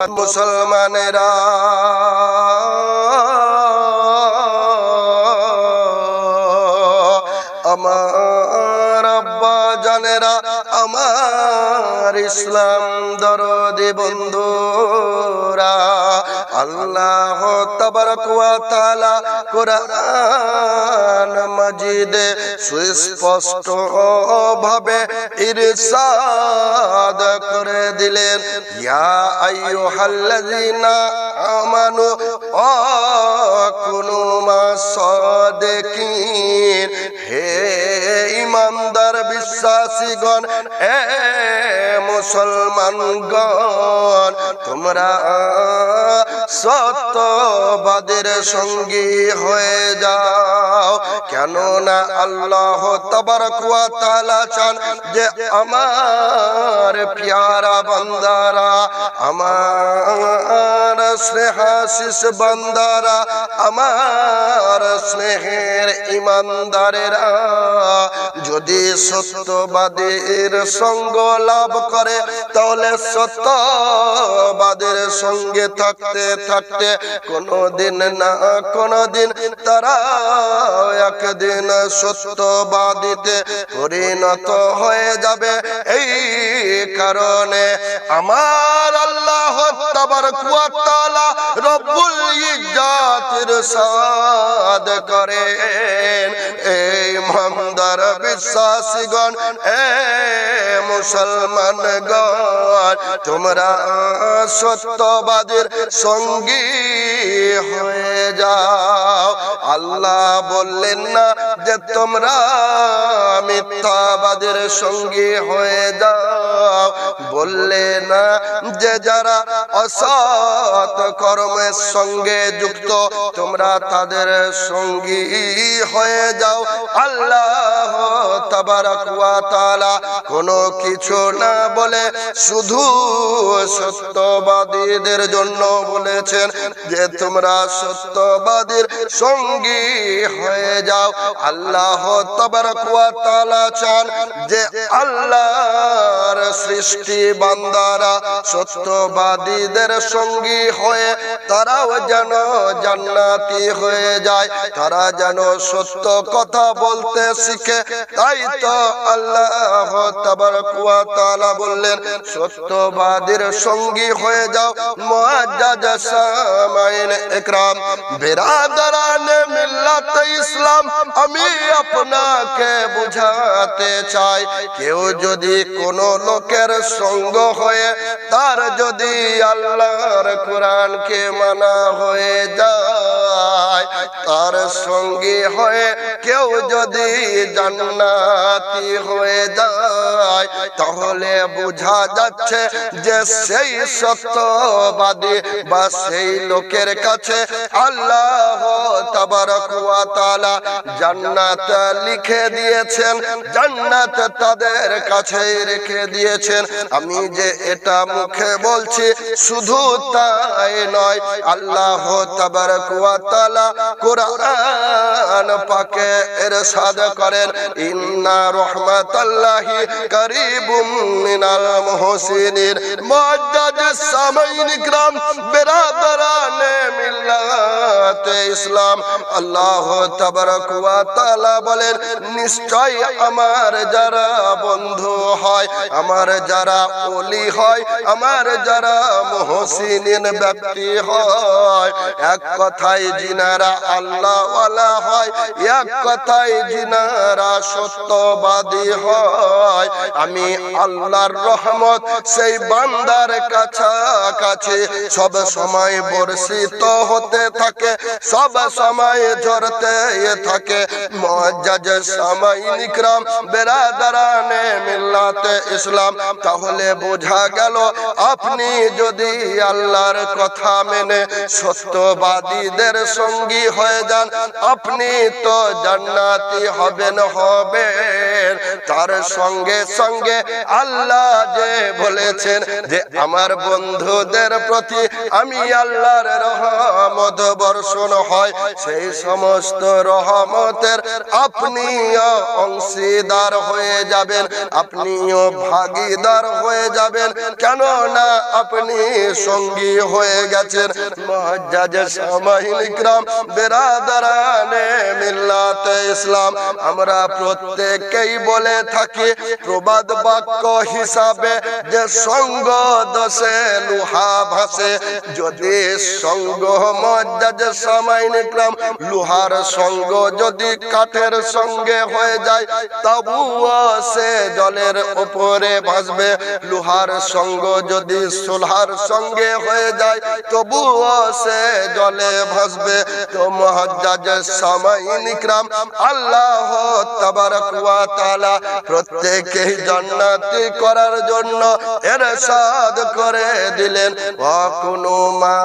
মুসলমানেরা। আমার আব্বা জানেরা আমার ইসলাম দরদি বন্ধুরা আল্লাহ তাআলা কোরআন মাজিদে সুস্পষ্ট ভাবে ইরশাদ করে দিলেন। ইয়া আইয়ুহাল্লাযীনা আমানু আকুনু মাসাদিকিন হে ইমানদার বিশ্বাসীগণ, এ মুসলমানগণ, তোমরা সত্যবাদের সঙ্গী হয়ে যাও। কেননা আল্লাহ তাবারক ওয়া তাআলা চান যে আমার প্যারা বান্দারা, আমার স্নেহাশিস বান্দারা, আমার স্নেহের ইমানদারেরা যদি সত্যবাদের সঙ্গ লাভ করে, তাহলে সত্যবাদের সঙ্গে থাকতে থাকতে কোনদিন না, কোনদিন তারা একদিন সত্যবাদিতে পরিণত হয়ে যাবে। এই কারণে আমার আল্লাহ তাবারক ওয়া তাআলা রব্বুল ইজ্জাতের সাদ করেন। এই মহামদার বিশ্বাসীগণ, এ মুসলমানগণ, তোমরা সত্যবাদের সঙ্গী হয়ে যাও। আল্লাহ বললেন না যে তোমরা মিথ্যাবাদের সঙ্গী হয়ে যাও। বললে না যে যারা অসৎ কর্মের সঙ্গে যুক্ত, তোমরা তাদের সঙ্গী হয়ে যাও। আল্লাহ তাবারাক কোনো কিছু না বলে শুধু সত্যবাদীদের জন্য বলেছেন যে তোমরা সত্যবাদীর সঙ্গী হয়ে যাও। আল্লাহ চান যে আল্লাহর সৃষ্টি বান্দারা সত্যবাদীদের সঙ্গী হয়ে তারাও যেন জান্নাতি হয়ে যায়। তারা যেন সত্য কথা বলতে শিখে। তাই তো আল্লাহ ওয়া বললেন, সত্যবাদীর সঙ্গী হয়ে যাও। ইকরাম বিরাদরান মিল্লাত ইসলাম, আমি আপনাকে বুঝাতে চাই। কেউ যদি কোন লোকের সঙ্গ হয়ে, তার যদি আল্লাহর কোরআনকে মানা হয়ে যায় তার সঙ্গী হয়ে কেউ যদি জান্নাতি হয়ে যায়, তাহলে বোঝা যাচ্ছে যে সেই সত্যবাদী বা সেই লোকের কাছে আল্লাহ জান্নাত লিখে দিয়েছেন, জান্নাত তাদের কাছে রেখে দিয়েছেন। আমি যে এটা মুখে বলছি, শুধু তাই নয়, আল্লাহ তাবারক ওয়া তাআলা কোরআন পাকে ইরশাদ করেন, ইন্না রাহমাতাল্লাহি করিবুম মিনাল মুহসিনিন। মুআজ্জাজ সামাইন ইকরাম বিরাদরান মিল্লাত ইসলাম। আল্লাহ তাবারক ওয়া তাআলা বলেন, নিশ্চয় আমার যারা বন্ধু হয়, আমার যারা ওলি হয়, আমার যারা মুহসিনিন ব্যক্তি হয়, এক কথায় জিনারা আল্লাহ ওয়ালা হয়। এক কথায় জিনারা সত্যবাদী হয়, আমি আল্লাহর রহমত সেই বান্দার কাছাকাছি সব সময় বর্ষিত হতে থাকে, সব সময় ঝরতে থাকে। ইকরাম, বেরাদারানে মিল্লাতে ইসলাম। তাহলে বোঝা গেল, আপনি যদি আল্লাহর কথা মেনে সত্যবাদীদের সঙ্গী হয়ে যান আপনি তো জান্নাতি হবেন হবেন তার সঙ্গে সঙ্গে আল্লাহ যে বলেছেন যে আমার বন্ধুদের প্রতি আমি আল্লাহর রহমত বর্ষণ হয়, সেই সমস্ত রহমতের আপনিও অংশীদার হয়ে যাবেন, আপনিও ভাগিদার হয়ে যাবেন কেন না আপনি সঙ্গী হয়ে গেছেন। বেরাদারানে মিল্লাতে ইসলাম, আমরা প্রত্যেকেই বলে থাকি, প্রবাদ বাক্য হিসাবে যে সঙ্গ দশে লোহা ভাসে, যদি সঙ্গ মজ্জাজ সামাইন ইকরাম লোহার সঙ্গ যদি কাঠের সঙ্গে হয়ে যায়, তবুও সে জলের উপরে ভাসবে, লোহার সঙ্গ যদি সোলহার সঙ্গে হয়ে যায়, তবুও সে জলে ভাসবে, তো মহাজ্জাজ সামাইন ইকরাম আল্লাহ তাবারক ওয়া তাআলা প্রত্যেককে জান্নাতি করার জন্য এরশাদ করে দিলেন। ওয়া কুনু মা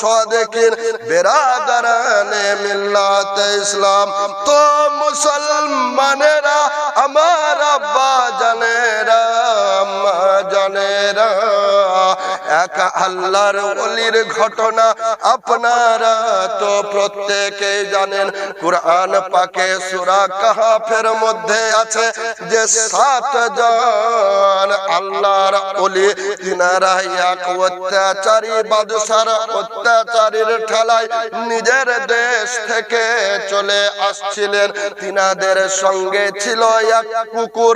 সাদিকিন বেরাদারানে মিল্লাত ইসলাম। তো মুসলমানেরা, আমার আব্বা জানেরা, আম্মা জানেরা এক আল্লাহর ওলির ঘটনা আপনারা তো প্রত্যেকে জানেন। কুরআন পাকে সূরা কাহাফের মধ্যে আছে যে সাত জন আল্লাহর ওলি, তিনারা এক অত্যাচারী, বাদশার অত্যাচারীর ঠেলায় নিজের দেশ থেকে চলে আসছিলেন। তিনাদের সঙ্গে ছিল এক কুকুর,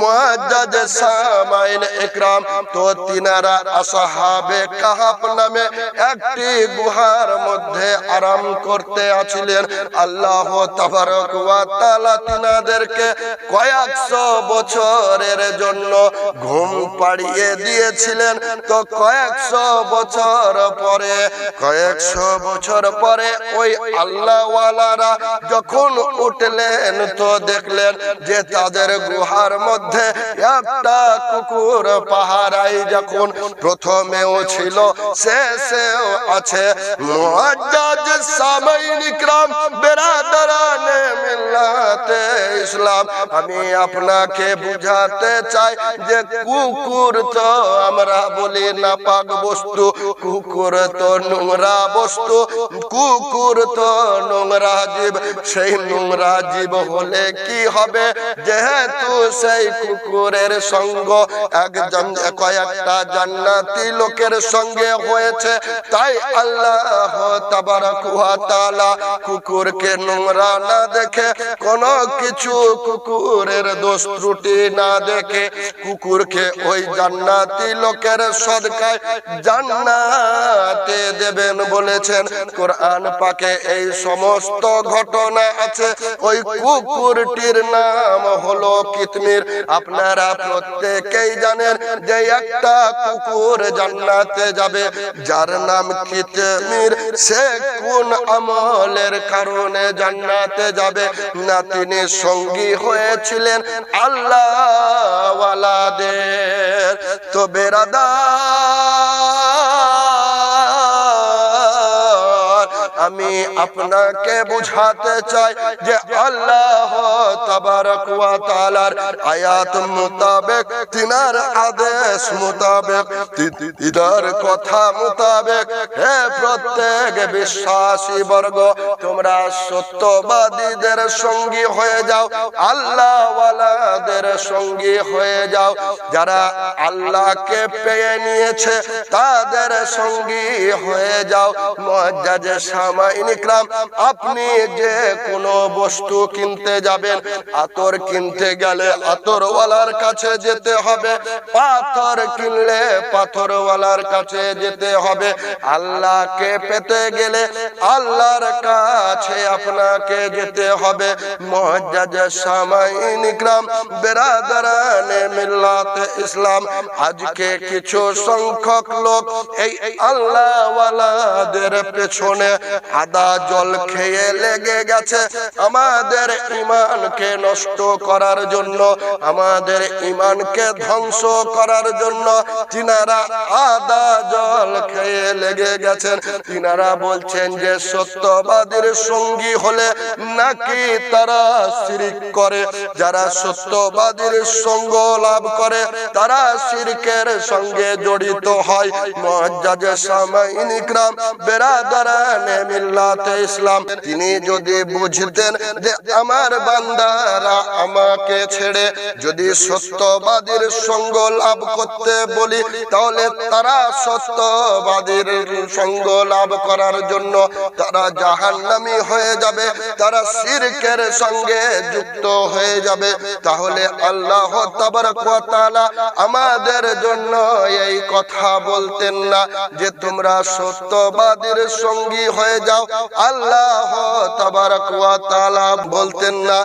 মুআজ্জাজ সামাইন ইকরাম। তো তিনারা আসহাবে কাহাফ নামে একটি গুহার মধ্যে আরাম করতে আছিলেন। আল্লাহ তাবারক ওয়া তাআলা তিনাদেরকে কয়েকশো বছরের জন্য ঘুম পাড়িয়ে দিয়েছিলেন। তো কয়েকশো বছর পরে, কয়েকশো বছর পরে ওই আল্লাহওয়ালারা যখন উঠলেন, তো দেখলেন যে তাদের গুহার মধ্যে একটা কুকুর পাহারাই যখন প্রথমেও ছিল, শেষেও আছে। ইসলাম। আমি আপনাকে বুঝাতে চাই যে কুকুর তো আমরা বলি না পাক বস্তু, কুকুর তো নোংরা বস্তু, কুকুর তো নোংরা জীব। সেই নোংরা জীব হলে কি হবে? যেহেতু সেই কুকুরের সঙ্গ একজন, কয়েকটা জান্নাতি লোকের সঙ্গে হয়েছে। তাই আল্লাহ তাআলা কুকুরকে নোংরা না দেখে, কোন কিছু কুকুরের দোষ ত্রুটি না দেখে, কুকুরকে ওই জান্নাতি লোকের সদকায় জান্নাতে দেবেন বলেছেন। কোরআন পাকে এই সমস্ত ঘটনা আছে। ওই কুকুরটির নাম হলো কিতমির। আপনারা প্রত্যেকেই জানেন যে একটা কুকুর জান্নাতে যাবে। যার নাম কিতমির সে কোন আমলের কারণে জান্নাতে যাবে? না তিনি সঙ্গী হয়েছিলেন আল্লাহ ওয়ালাদের তো বেরাদা আমি আপনাকে বুঝাতে চাই যে আল্লাহ তাবারক আয়াত মোতাবেক, তিনার আদেশ মোতাবেক, তিনার কথা মোতাবেক, হে প্রত্যেক বিশ্বাসী বর্গ, তোমরা সত্যবাদীদের সঙ্গী হয়ে যাও আল্লাহ সঙ্গী হয়ে যাও। যারা আল্লাহকে পেয়ে নিয়েছে, তাদের সঙ্গী হয়ে যাও। মজ্জাজে সামাইন আপনি যে কোনো বস্তু কিনতে যাবেন, আতর কিনতে গেলে আতরওয়ালার কাছে যেতে হবে, পাথর কিনলে পাথরওয়ালার কাছে যেতে হবে। আল্লাহকে পেতে গেলে আল্লাহর কাছে আপনাকে যেতে হবে। বেরাদারানে মিল্লাত ইসলাম, আজকে কিছু সংখ্যক লোক এই আল্লাহ ওয়ালাদের পেছনে আদা জল খেয়ে লেগে গেছে। আমাদের ইমানকে নষ্ট করার জন্য, আমাদের ইমানকে ধ্বংস করার জন্য তিনারা আদা জল খেয়ে লেগে গেছেন। তিনারা বলছেন যে, সত্যবাদীর সঙ্গী হলে নাকি তারা শিরিক করে? যারা সত্যবাদীর সঙ্গ লাভ করে, তারা শিরকের সঙ্গে জড়িত হয়। মহাজ্জাজ সামাইন ইকরাম বেরাদারানে ইসলাম। তিনি যদি বুঝতেন যে আমার বান্দারা আমাকে ছেড়ে যদি সত্যবাদীর সঙ্গ লাভ করতে বলি, তাহলে তারা সত্যবাদীর সঙ্গ লাভ করার জন্য তারা জাহান্নামি হয়ে যাবে, তারা শিরকের সঙ্গে যুক্ত হয়ে যাবে। তাহলে আল্লাহ আমাদের জন্য এই কথা বলতেন না যে তোমরা সত্যবাদীর সঙ্গী হয়ে যাও। আল্লাহ তাবারক বলতেন না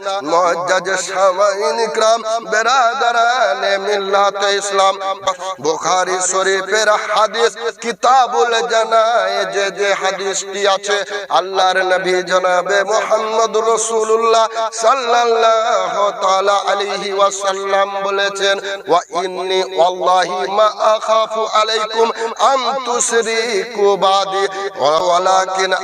বলেছেন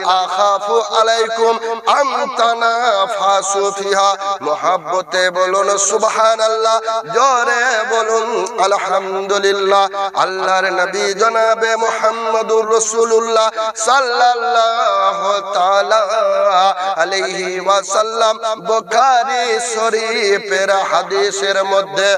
আখাফু আলাইকুম আম তানাফাসু ফিহা। মুহাব্বতে বলুন, সুবহানাল্লাহ। জোরে বলুন, আলহামদুলিল্লাহ। আল্লাহর নবী জনাবে মুহাম্মদুর রাসূলুল্লাহ সাল্লাল্লাহু তাআলা আলাইহি ওয়াসাল্লাম। বুখারী শরীফের হাদিসের মধ্যে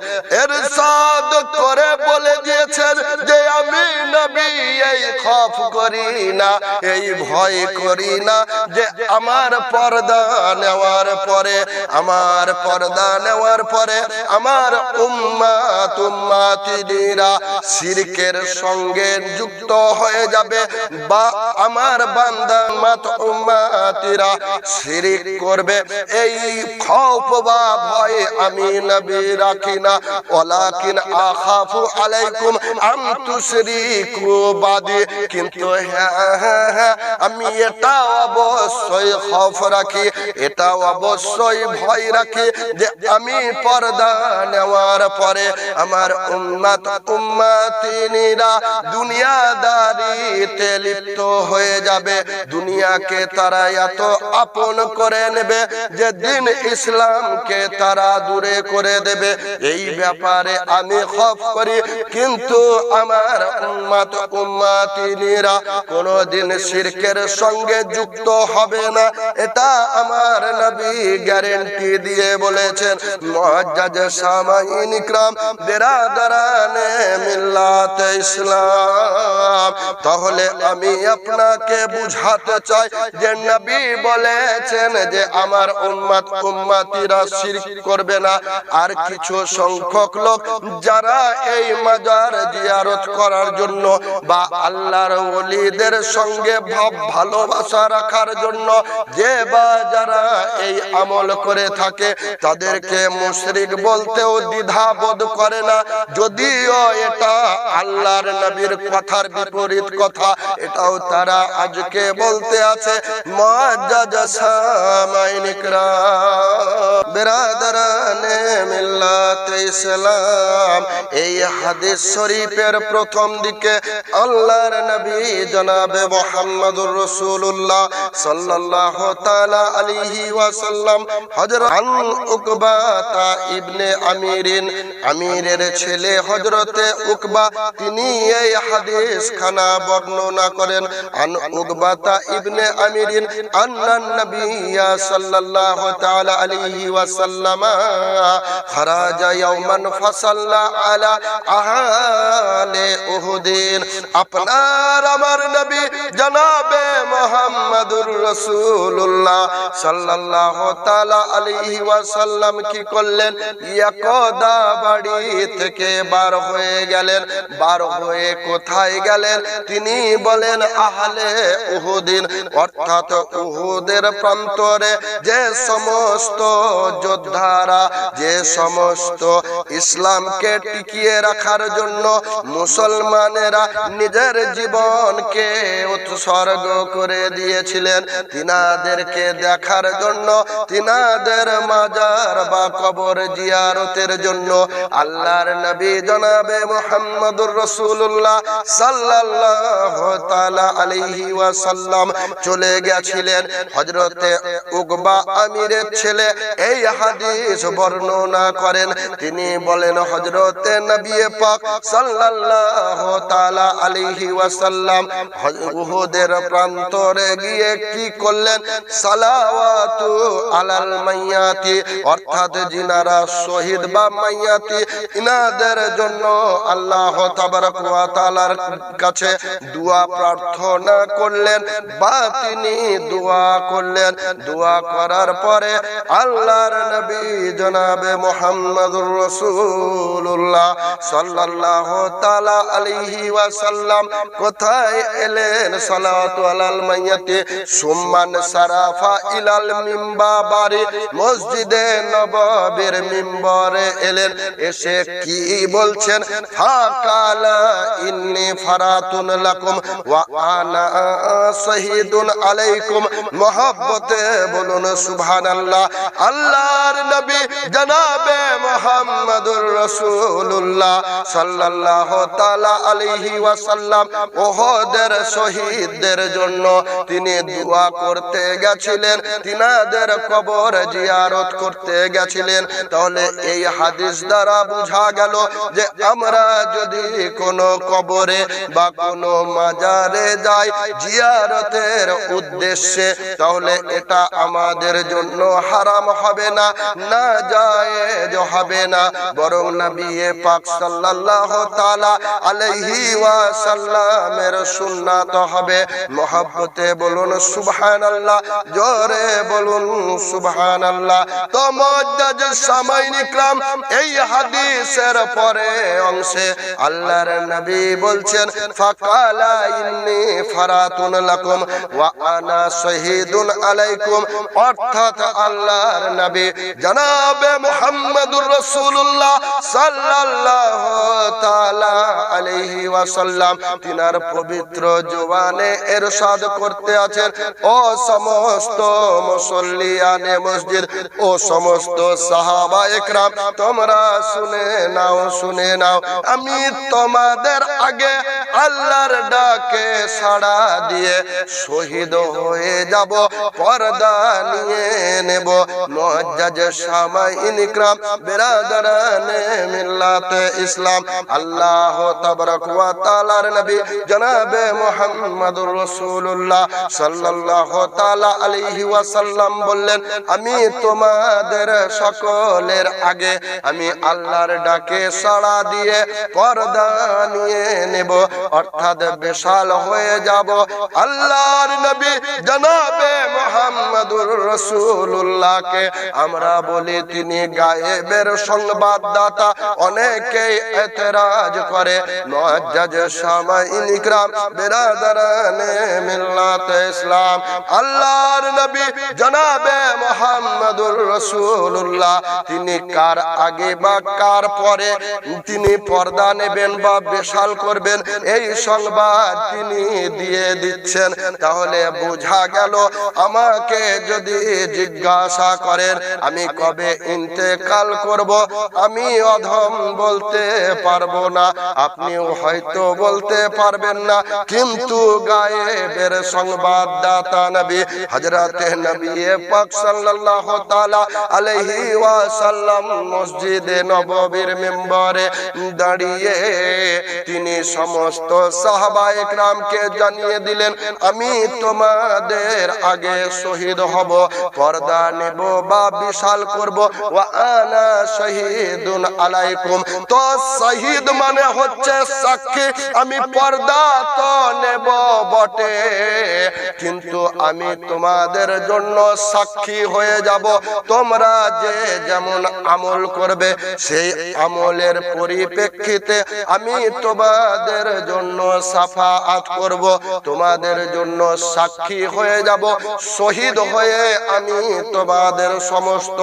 ইরশাদ করে বলে দিয়েছেন যে, আমি নবী এই খফ করি না, এই ভয় করি না যে আমার পর্দা নেওয়ার পরে, আমার পর্দা নেওয়ার পরে আমার উম্মাত উম্মাতিরা শিরকের সঙ্গে যুক্ত হয়ে যাবে। বা আমার বান্দা মাত উম্মাতিরা শিরিক করবে। এই খৌফ বা ভয় আমি নবী রাখি না। ওয়ালাকিন আখাফু আলাইকুম আম তুশরিকু বাদি। কিন্তু হ্যাঁ হ্যাঁ হ্যাঁ আমি এটা অবশ্যই খৌফ রাখি, এটা অবশ্যই ভয় রাখি যে আমি পর্দা নেওয়ার পরে আমার উম্মাত উম্মাতিনীরা দুনিয়াদারিতে লিপ্ত হয়ে যাবে। দুনিয়াকে তারা এত আপন করে নেবে যে দিন ইসলামকে তারা দূরে করে দেবে। এই ব্যাপারে আমি খফ করি, কিন্তু আমার উম্মাত উম্মাতিনীরা কোনদিন শিরকের সঙ্গে যুক্ত হবে না। এটা আমার নবী গ্যারেন্টি দিয়ে বলেছেন। মুআজ্জাজ সামাইন ইকরাম বেরাদারানে মিল্লাত ইসলাম। তাহলে আমি আপনাকে বুঝাতে চাই যে নবী বলেছেন যে আমার উম্মত উম্মতিরা শিরক করবে না। আর কিছু সংখ্যক লোক যারা এই মাজার জিয়ারত করার জন্য বা আল্লাহর ওলিদের সঙ্গে ভাব ভালোবাসা রাখার জন্য যে বা যারা এই আমল করে থাকে, তাদেরকে মুশরিক বলতেও দ্বিধা বোধ করে না। যদিও এটা আল্লাহর নবীর কথার বিপরীত কথা, এটাও তারা আজকে বলতে আছে ইসলাম। এই হাদিস শরীফের প্রথম দিকে আল্লাহর নবী জনাবে মুহাম্মদুর রাসূলুল্লাহ সাল্লাল্লাহু তাআলা আলাইহি ওয়াসাল্লাম হযরত আন উকবাতা ইবনে আমিরিন, আমিরের ছেলে হযরতে উকবা, তিনি এই হাদিস খানা বর্ণনা করেন, আন উকবাতা ইবনে আমিরিন আন্নান নবিয়্যা সাল্লাল্লাহু তাআলা আলাইহি ওয়াসাল্লাম খারাজা ইয়াওমান ফাসাল্লা আলা আহলে উহুদিন। আপনার আমার নবী জনাবে মুহাম্মদুর রাসূলুল্লাহ সাল্লাল্লাহু তাআলা আলাইহি ওয়াসাল্লাম কি করলেন? ইয়াকদা বাড়ি থেকে বার হয়ে গেলেন। বার হয়ে কোথায় গেলেন? তিনি বলেন, আহলে উহুদিন, অর্থাৎ উহুদের প্রান্তরে যে সমস্ত যোদ্ধারা, যে সমস্ত ইসলামকে টিকিয়ে রাখার জন্য মুসলমানেরা নিজের জীবনকে উৎসর্গ করে দিয়েছিলেন। তিনাদেরকে দেখার জন্য, তিনাদের মাজার বা কবর জিয়ারতের জন্য আল্লাহর নবী জনাবে মুহাম্মদুর রাসূলুল্লাহ সাল্লাল্লাহু তাআলা আলাইহি ওয়াসাল্লাম চলে গেছিলেন। হযরতে উকবা আমিরের ছেলে এই হাদিস বর্ণনা করেন। তিনি বলেন, হযরতে নবী পাক সাল্লাল্লাহু তাআলা আলাইহি ওয়াসাল্লাম উহুদের প্রান্তরে গিয়ে কি করলেন? সালাওয়াতু আলাল মাইয়াতি, অর্থাৎ জিনারা শহীদ বা মাইয়াতি, ইনাদের জন্য আল্লাহ তাবারক ওয়া তাআলার কাছে দোয়া প্রার্থনা করলেন বা তিনি দোয়া করলেন। দোয়া করার পরে আল্লাহর নবী জনাবে মুহাম্মদুর রাসূলুল্লাহ সাল্লাল্লাহু তাআলা আলাইহি ওয়াসাল্লাম কোথায় এলেন? সালাতু আলাল মাইয়াতি সুম্মান সারাফা ইলাল মসজিদে মিম্বরে এলেন। এসে কি বলছেন? ইন্নি ফারাতুন লাকুম ওয়া আনা শহীদুন আলাইকুম। মহব্বতে বলুন, সুবহানাল্লাহ। আল্লাহর নবী জনাবে রাসূলুল্লাহ সাল্লাল্লাহু তাআলা আলাইহি ওয়াসাল্লাম। ওহদের শহীদদের জন্য তিনি দোয়া করতে গেছিলেন, তিনাদের কবর জিয়ারত করতে গেছিলেন। তাহলে এই হাদিস দ্বারা বোঝা গেল যে আমরা যদি কোনো কবরে বা কোনো মাজারে যাই জিয়ারতের উদ্দেশ্যে, তাহলে এটা আমাদের জন্য হারাম হবে না না যায় হবে না। বরং নবী পাক সাল্লাল্লাহু তাআলা আলাইহি ওয়া সাল্লামের সুন্নাত হবে। মহব্বতে বলুন সুবহানাল্লাহ, জোরে বলুন সুবহানাল্লাহ। তো মুআজ্জাজ সামাইন ইকরাম, এই হাদিসের পরে অংশে আল্লাহর নবী বলছেন, ফাকালা ইন্নী ফারাতুন লাকুম ওয়া আনা শহীদুন আলাইকুম। অর্থাৎ আল্লাহর নবী জনাবে মুহাম্মদুর রাসূলুল্লাহ সাল্লাল্লাহু তাআলা আলাইহি ওয়াসাল্লাম। তিনার পবিত্র জবানে এরশাদ করতে আছেন। ও সমস্ত মুসল্লিয়ানে মসজিদ ও সমস্ত সাহাবা একরাম, তোমরা শুনে নাও শুনে নাও। আমি তোমাদের আগে আল্লাহর ডাকে সাড়া দিয়ে শহীদ হয়ে যাব, পর্দা নিয়ে নেব। মুআজ্জাজ সামাইন ইকরাম বেরাদারানে মিল্লাত ইসলাম। আল্লাহ তাবারক ওয়া তাআলার নবী জনাবে মুহাম্মদুর রাসূলুল্লাহ। সাল্লাল্লাহু তাআলা আলাইহি ওয়াসাল্লাম বললেন, আমি তোমাদের সকলের আগে আমি আল্লাহর ডাকে সাড়া দিয়ে পর্দা নিয়ে নেব, অর্থাৎ বিশাল হয়ে যাব। আল্লাহর নবী জনাবে রাসূলুল্লাহকে আমরা বলি, তিনি গায়েবের সংবাদদাতা, অনেকেই এতরাজ করে। মুআজ্জাজ সামাইন ইকরাম, বেরাদারানে মিল্লাত ইসলাম। আল্লাহর নবী জনাবে মুহাম্মদুর রাসূলুল্লাহ। তিনি কার আগে বা কার পরে? তিনি পর্দা নেবেন বা করবেন, এই সংবাদ তিনি দিয়ে দিচ্ছেন। তাহলে বোঝা গেল, আমাকে যদি জিজ্ঞাসা করেন, আমি কবে ইন্তেকাল করব? আমি অধম বলতে পারব না। আপনিও হয়তো বলতে পারবেন না, কিন্তু গায়েবের নবী নবী পাক সাল্লাল্লাহু তাআলা আলাইহি ওয়াসাল্লাম মসজিদে নববীর মেম্বারে দাঁড়িয়ে তিনি সমস্ত জানিয়ে দিলেন, আমি তোমাদের আগে শহীদ হব, পর্দা নেব বা বিশাল করব, ওয়া আনা শহীদুন আলাইকুম। তো শহীদ মানে হচ্ছে সাক্ষী, আমি পর্দা তো নেব বটে। কিন্তু আমি তোমাদের জন্য সাক্ষী হয়ে যাব। তোমরা যে যেমন আমল করবে, সেই আমলের পরিপ্রেক্ষিতে আমি তোমাদের জন্য সাফাআত করব, তোমাদের জন্য সাক্ষী হয়ে যাব। শহীদ হয়ে আমি তোমাদের সমস্ত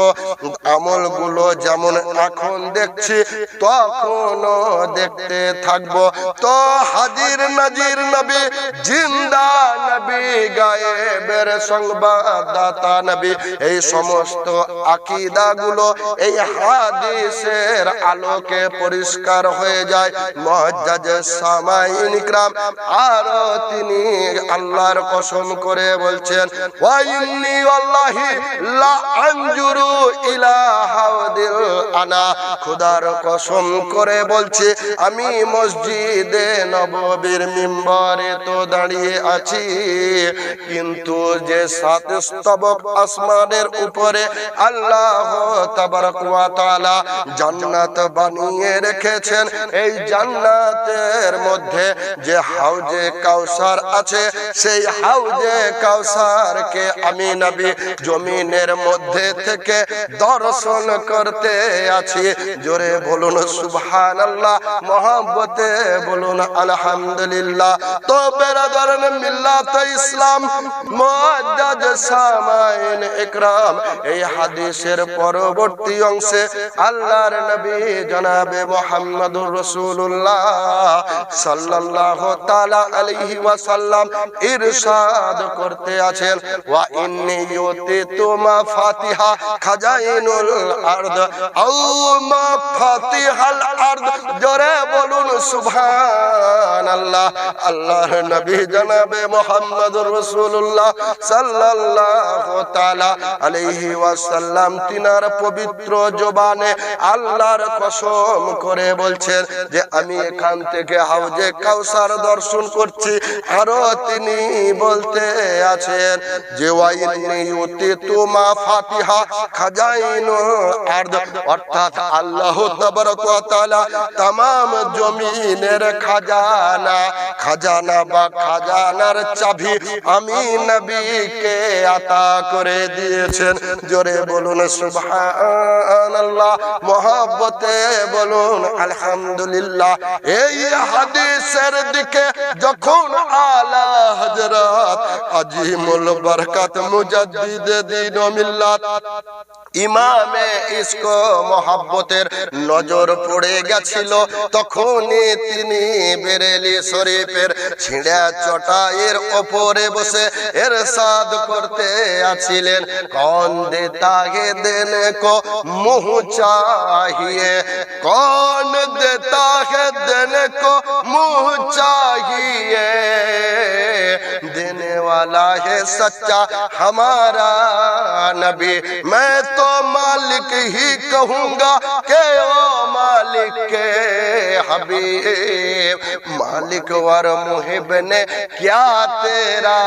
আমলগুলো যেমন এখন দেখছি, তখনও দেখতে থাকব। তো হাজির নাজির নবী, জিন্দা নবী গায়েবের সংবাদদাতা নবী। এই সমস্ত এই হাদিসের আলোকে পরিষ্কার হয়ে যায়। সামাইন ইকরাম তিনি আল্লাহর কসম করে বলছেন, ওয়া ইন্নী ওয়াল্লাহি লা আনজুরু ইলা হাওদিল আনা। খোদার কসম করে বলছে, আমি মসজিদে নববীর মিম্বরে তো দাঁড়িয়ে আছি। কিন্তু যে সাত স্তবক আসমানের উপরে আল্লাহ তাআলা জান্নাত বানিয়ে রেখেছেন, এই জান্নাতের মধ্যে যে হাউজে কাউসার আছে, সেই হাউজে কাউসারকে আমি নবী জমিনের মধ্যে থেকে দর্শন করতে আছি। জোরে বলুন, সুবহানাল্লাহ, মহব্বতে বলুন, আলহামদুলিল্লাহ। তো বেরাদারন মিল্লাত ইসলাম মুআদ্দাদ সামাইন ইকরাম। এই হাদিসের পরবর্তী অংশে আল্লাহর নবী জনাবে মুহাম্মদুর রাসূলুল্লাহ সাল্লাল্লাহু তাআলা আলাইহি ওয়াসাল্লাম ইরশাদ করতে আছেন। ওয়া ইন্নী ইউতিতু মাফাতিহা খাজাইনুল আরদ। আও মাফাতিহাল আরদ, জোরে বলুন সুবহানাল্লাহ। আল্লাহর নবী জনাবে মুহাম্মদুর রাসূলুল্লাহ সাল্লাল্লাহু তাআলা আলাইহি ওয়াসাল্লাম তিনার পবিত্র জবানে আল্লাহর কসম করে বলছেন যে আমি এখান থেকে হাউজে কাউসার দর্শন করছি আরো তিনি বলতে আছেন যে ওয়াইনি ইউতিতু মা ফাতিহা খাজাইনু আরদ অর্থাৎ আল্লাহ তাবারক ওয়া তাআলা तमाम জমিনের খাজানা খাজানা বা খাজানার চাবি আমি নবীকে আতা করে দিয়েছেন। জোরে বলুন সুবহানাল্লাহ, মহব্বতে বলুন আলহামদুলিল্লাহ। এই হাদিসের দিকে যখন আলা হযরত আজিমুল বরকত মুজাদ্দিদ দ্বীন মিল্লাত ইমামে ইসকো মহাব্বতের নজর পড়ে গেছিল। তখনই তিনি বেরেলি শরীফের ছিঁড়া চটাইয়ের ওপরে বসে এর সাদ করতে আছিলেন কন দেতা হে দেন কো মুহ चाहिए कौन देता है देन को मुंह चाहिए देने वाला है सच्चा हमारा नबी मैं तो मालिक ही कहूंगा के ओ मालिक के हबीब मालिक वर मुहिब ने क्या तेरा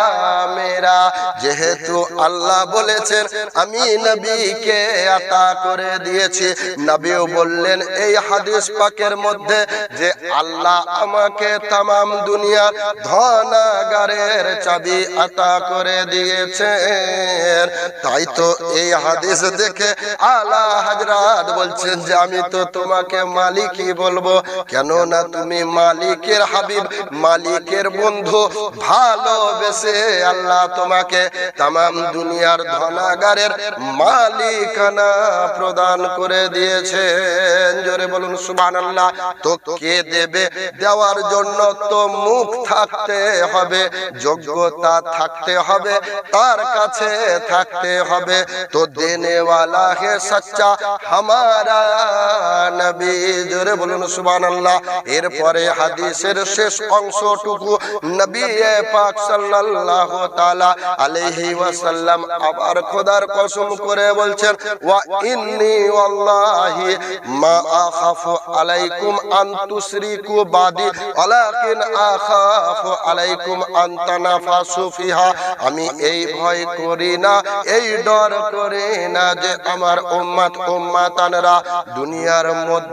मेरा যেহেতু আল্লাহ বলেছেন আমি নবীকে আতা করে দিয়েছি নবীও বললেন এই হাদিস পাকের মধ্যে যে আল্লাহ আমাকে তামাম দুনিয়ার ধনাগারের চাবি আতা করে দিয়েছেন তাই তো এই হাদিস দেখে আলা হাজরাত বলছেন যে আমি তো তোমাকে মালিকই বলব? কেন না তুমি মালিকের হাবিব, মালিকের বন্ধু। ভালোবেসে আল্লাহ তোমাকে তাম দুনিয়ার ধনাগারের মালিকানা প্রদান করে দিয়েছে জোরে বলুন সুবান আল্লাহ তো কে দেবে, দেওয়ার জন্য তো মুখ থাকতে হবে, যোগ্যতা থাকতে হবে, তার কাছে থাকতে হবে। তো দেনেওয়ালা হে সচ্চা, হামারা নবী। জোরে বলুন, সুবহানাল্লাহ। এরপরে হাদিসের শেষ অংশটুকু নবী পাক ওয়াসাল্লাম আবার খোদার কসম করে বলছেন, ওয়া ইন্নী মা আখাফু আলাইকুম আন বাদি, ওয়ালাকিন আখাফু আলাইকুম আন তানাফাসু ফিহা। আমি এই ভয় করি না, এই ডর করি না যে আমার উম্মাত, উম্মাতানরা দুনিয়ার মধ্যে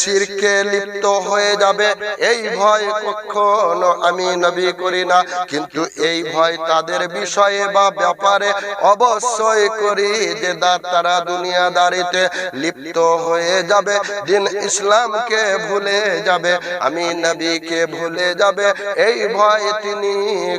শিরকে লিপ্ত হয়ে যাবে। এই ভয় কখনো আমি নবী করি না। কিন্তু এই ভয় তাদের বিষয়ে বা ব্যাপারে অবশ্যই করি যে তারা দুনিয়াদারিতে লিপ্ত হয়ে যাবে। দিন ইসলামকে ভুলে যাবে, আমি নবীকে ভুলে যাবে। এই ভয় তিনি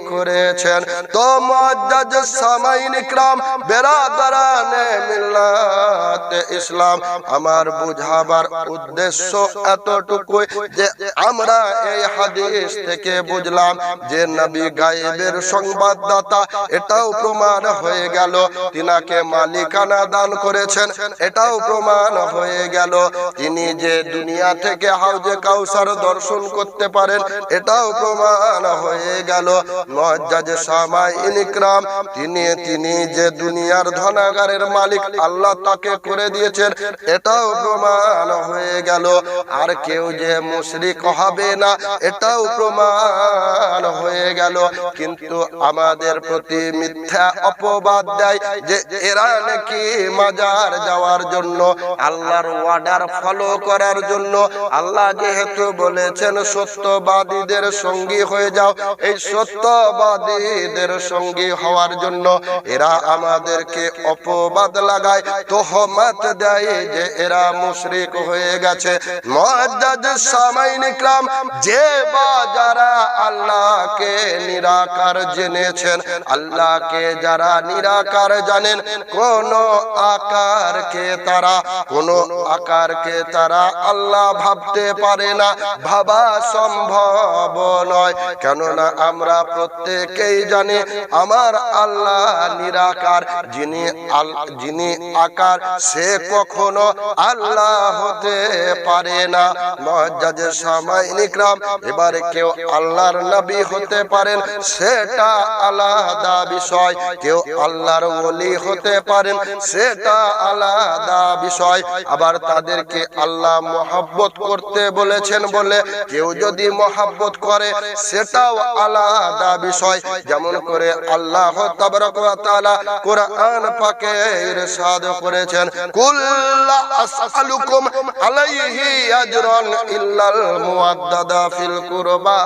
করেছেন। তো মুআজ্জাজ সামাইন ইকরাম, বেরাদারানে মিল্লাত ইসলাম, আমার বুঝাবার উদ্দেশ্য এতটুকুই যে আমরা এই হাদিস থেকে বুঝলাম যে নবী গায়েবের সংবাদদাতা, এটাও প্রমাণ হয়ে গেল। তিনাকে মালিকানা দান করেছেন, এটাও প্রমাণ হয়ে গেল। তিনি যে দুনিয়া থেকে হাউজে কাউসার দর্শন করতে পারেন, এটাও প্রমাণ হয়ে গেল। মজ্জাজ সামাই ইনকরাম তিনি তিনি যে দুনিয়ার ধনাগারের মালিক, আল্লাহ তাকে করে দিয়েছেন, এটাও প্রমাণ হয়ে গেল। আর কেউ যে মুশরিক হবে না, এটাও প্রমাণ হয়ে গেল। কিন্তু আমাদের প্রতি মিথ্যা অপবাদ দেয় যে এরা নাকি মাজার যাওয়ার জন্য, আল্লাহর ওয়ার্ডার ফলো করার জন্য। আল্লাহ যেহেতু বলেছেন, সত্যবাদীদের সঙ্গী হয়ে যাও। এই সত্যবাদীদের সঙ্গী হওয়ার জন্য এরা আমাদেরকে অপবাদ লাগায়, তোহমত দেয় যে এরা মুশরিক হয়ে গেছে। ইকরাম যে বা যারা আল্লাহকে নিরাকার জেনেছেন, আল্লাহকে যারা নিরাকার জানেন, কোন আকারকে তারা, কোন আকারকে তারা আল্লাহ ভাবতে পারে না, ভাবা সম্ভব নয়। কেননা আমরা প্রত্যেকেই জানি, আমার আল্লাহ নিরাকার, যিনি যিনি আকার, সে কখনো আল্লাহ হতে পারে না। মজ্জাজে সামাইনিকরাম এবারে কেউ আল্লাহর নবী হতে পারেন, সেটা আলাদা বিষয়। কেউ আল্লাহর ওলি হতে পারেন, সেটা আলাদা বিষয়। আবার তাদেরকে আল্লাহ মোহাব্বত করতে বলেছেন বলে কেউ যদি মোহাব্বত করে, সেটাও আলাদা বিষয়। যেমন করে আল্লাহ কোরআন পাকে করেছেন কুল লা আসআলুকুম আলাইহি আজরান ইল্লাল মুওয়াদ্দাদা ফিল কুরবা।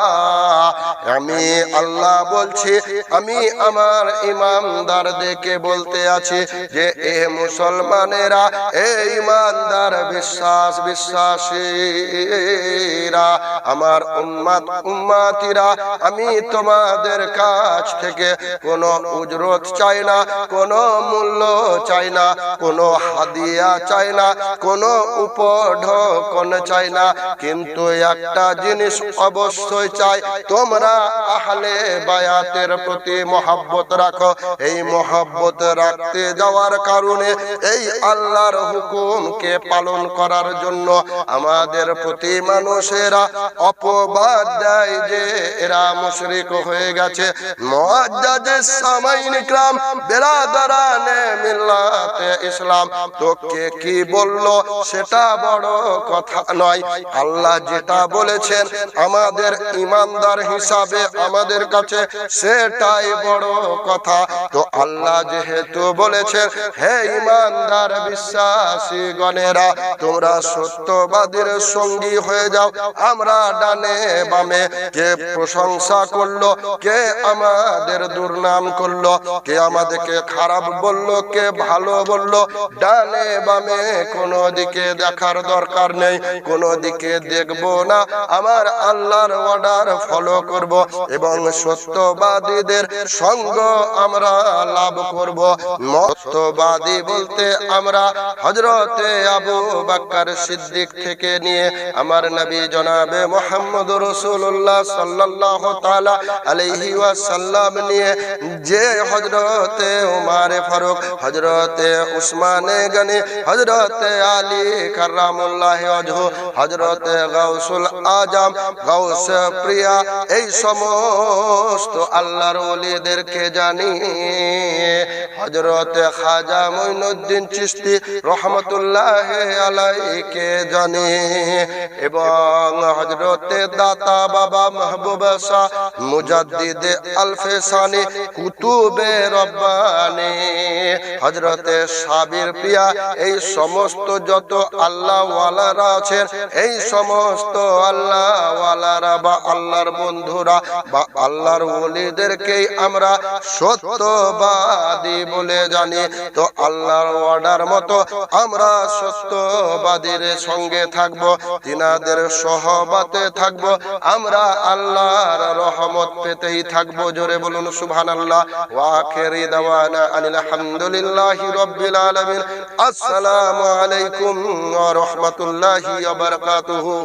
আমি আল্লাহ বলছি, আমি আমার ইমানদারদেরকে বলতে আছি যে, এ মুসলমানেরা, এ ইমানদার বিশ্বাস, বিশ্বাসীরা, আমার উম্মাত, উম্মাতিরা, আমি তোমাদের কাছ থেকে কোনো উজরত চাই না, কোনো মূল্য চাই না, কোনো হাদিয়া চাই না, কোনো উপঢকন চাই না, কিন্তু একটা জিনিস অবশ্যই চাই, তোমরা আহলে বায়াতের প্রতি মহাব্বত রাখো। এই মহাব্বত রাখতে যাওয়ার কারণে এই আল্লাহর হুকুমকে পালন করার জন্য আমাদের প্রতি মানুষেরা অপবাদ দেয় যে এরা মুশরিক হয়ে গেছে। মিল্লাতে ইসলাম, তোকে কি বলল? সেটা বড় কথা নয়। আল্লাহ যেটা বলেছেন আমাদের ইমানদার হিসাবে আমাদের কাছে সেটাই বড় কথা। তো আল্লাহ যেহেতু বলেছেন, হে ইমানদার বিশ্বাসী গণেরা তোমরা সত্যবাদীর সঙ্গী হয়ে যাও, আমরা ডানে বামে। কে প্রশংসা করল, কে আমাদের দুর্নাম করল, কে আমাদেরকে খারাপ বলল, কে ভালো বলল, ডানে বামে কোনো দিকে দেখার দরকার নেই, কোনো দিকে দেখব না। আমার আল্লাহর অর্ডার ফলো করব এবং সত্যবাদীদের সঙ্গ আমরা লাভ করব। মতবাদী বলতে আমরা হজরতে আবু বাক্কার সিদ্দিক থেকে নিয়ে আমার নবী জনাবে মোহাম্মদ রসুল্লাহ সাল্লাহ তালা আলহি ওয়াসাল্লাম নিয়ে যে হজরতে উমারে ফারুক হজরতে উসমানে গনি হজরতে আলী জানি এবং হজরতে দাতা বাবা মাহবুব শাহ মুজাদ্দিদ আলফে সানি কুতুবে রব্বানি সাবির প্রিয়া, এই সমস্ত যত আল্লাহ ওয়ালারা আছেন। এই সমস্ত আল্লাহ ওয়ালারা বা আল্লাহর বন্ধুরা বা আল্লাহর ওলিদেরকেই আমরা সত্যবাদী বলে জানি। তো আল্লাহর অর্ডার মতো আমরা সত্যবাদীর সঙ্গে থাকব, তিনাদের সহবাতে থাকব, আমরা আল্লাহর রহমত পেতেই থাকব। জোরে বলুন, সুবহানাল্লাহ। আল্লাহ আখিরি দাওয়ানা আনিল হামদুলিল্লাহি রাব্বিল আলামিন। আসসালামু আলাইকুম ওয়া রাহমাতুল্লাহ। রহমতুল্লাহি ওয়া বারাকাতুহু